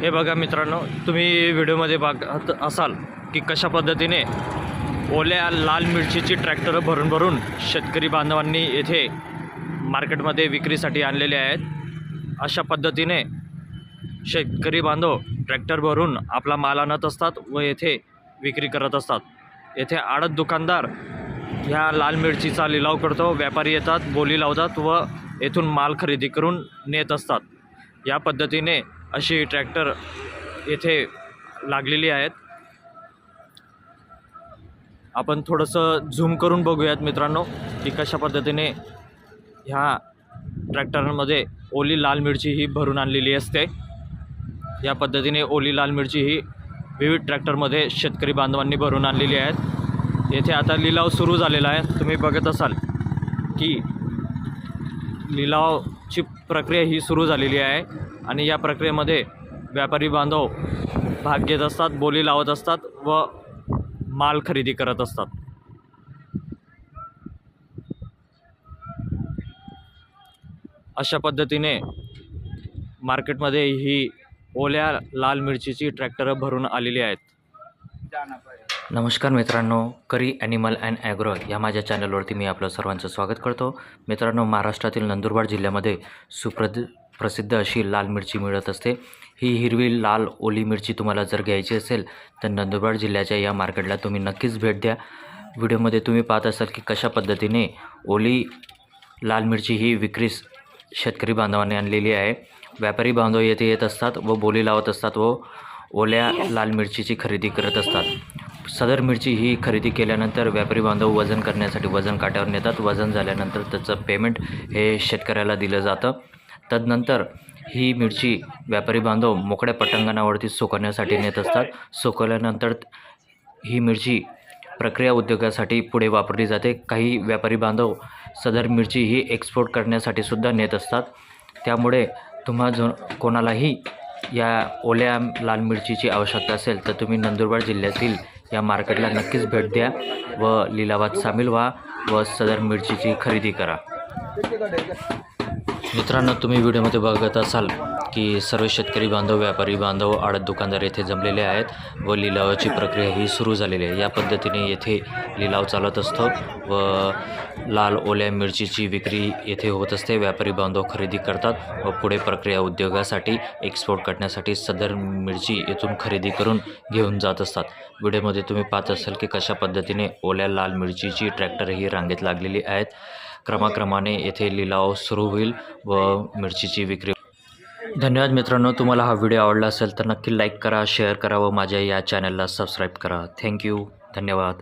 हे बघा मित्रांनो तुम्ही व्हिडिओमध्ये बघत असाल की कशा पद्धतीने ओल्या लाल मिरचीची ट्रॅक्टर भरून भरून शेतकरी बांधवांनी येथे मार्केटमध्ये विक्रीसाठी आणलेले आहेत. अशा पद्धतीने शेतकरी बांधव ट्रॅक्टर भरून आपला माल आणत असतात व येथे विक्री करत असतात. येथे आडत दुकानदार ह्या लाल मिरचीचा लिलाव करतो व्यापारी येतात बोली लावतात व येथून माल खरेदी करून नेत असतात. या पद्धतीने अशी ट्रॅक्टर येथे लागलेली आहेत. आपण थोडंसं झूम करून बघूयात मित्रांनो की कशा पद्धतीने ह्या ट्रॅक्टरांमध्ये ओली लाल मिरची ही भरून आणलेली असते. या पद्धतीने ओली लाल मिरची ही विविध ट्रॅक्टरमध्ये शेतकरी बांधवांनी भरून आणलेली आहेत. येथे आता लिलाव सुरू झालेला आहे. तुम्ही बघत असाल की लिलाव ची प्रक्रिया ही सुरू झालेली आहे. आणि या प्रक्रियेमध्ये व्यापारी बांधव भाग घेत असतात बोली लावत असतात व माल खरेदी करत असतात. अशा पद्धतीने मार्केटमध्ये ही ओल्या लाल मिरचीची ट्रॅक्टरं भरून आलेली आहेत. नमस्कार मित्रांनो करी ॲनिमल अँड ॲग्रो या माझ्या चॅनलवरती मी आपलं सर्वांचं स्वागत करतो. मित्रांनो महाराष्ट्रातील नंदुरबार जिल्ह्यामध्ये सुप्रद प्रसिद्ध अशी लाल मिरची मिळत असते. ही हिरवी लाल ओली मिरची तुम्हाला जर घ्यायची असेल तर नंदुरबार जिल्ह्याच्या या मार्केटला तुम्ही नक्कीच भेट द्या. व्हिडिओमध्ये तुम्ही पाहत असाल की कशा पद्धतीने ओली लाल मिरची ही विक्रीस शेतकरी बांधवांनी आणलेली आहे. व्यापारी बांधव येथे येत असतात व बोली लावत असतात व ओल्या लाल मिरचीची खरेदी करत असतात. सदर मिरची ही खरेदी केल्यानंतर व्यापारी बांधव वजन करण्यासाठी वजन काट्यावर नेतात. वजन झाल्यानंतर त्याचं पेमेंट हे शेतकऱ्याला दिलं जातं. तदनंतर ही मिरची व्यापारी बांधव मोकळ्या पटांगणावरती सुकवण्यासाठी नेत असतात. सुकवल्यानंतर ही मिरची प्रक्रिया उद्योगासाठी पुढे वापरली जाते. काही व्यापारी बांधव सदर मिरची ही एक्सपोर्ट करण्यासाठी सुद्धा नेत असतात. त्यामुळे तुम्हा जो कोणालाही या ओल्या लाल मिरचीची आवश्यकता असेल तर तुम्ही नंदुरबार जिल्ह्यातील या मार्केटला नक्कीच भेट द्या व लिलावात सामील व्हा व सदर मिरचीची खरेदी करा. मित्रांनो तुम्ही व्हिडिओमध्ये बघत असाल की सर्व शेतकरी बांधव व्यापारी बांधव आडत दुकानदार येथे जमलेले आहेत व लिलावाची प्रक्रिया ही सुरू झालेली आहे. या पद्धतीने येथे लिलाव चालत असतो व लाल ओल्या मिरचीची विक्री येथे होत असते. व्यापारी बांधव खरेदी करतात व पुढे प्रक्रिया उद्योगासाठी एक्सपोर्ट करण्यासाठी सदर मिरची येथून खरेदी करून घेऊन जात असतात. व्हिडिओमध्ये तुम्ही पाहत असाल की कशा पद्धतीने ओल्या लाल मिरचीची ट्रॅक्टर ही रांगेत लागलेली आहेत. क्रमाक्रमाने येथे लिलाव सुरू होईल व मिरचीची विक्री धन्यवाद मित्रांनो तुम्हाला हा व्हिडिओ आवडला असेल तर नक्की लाईक करा शेअर करा व माझ्या या चॅनलला सबस्क्राईब करा. थँक्यू. धन्यवाद.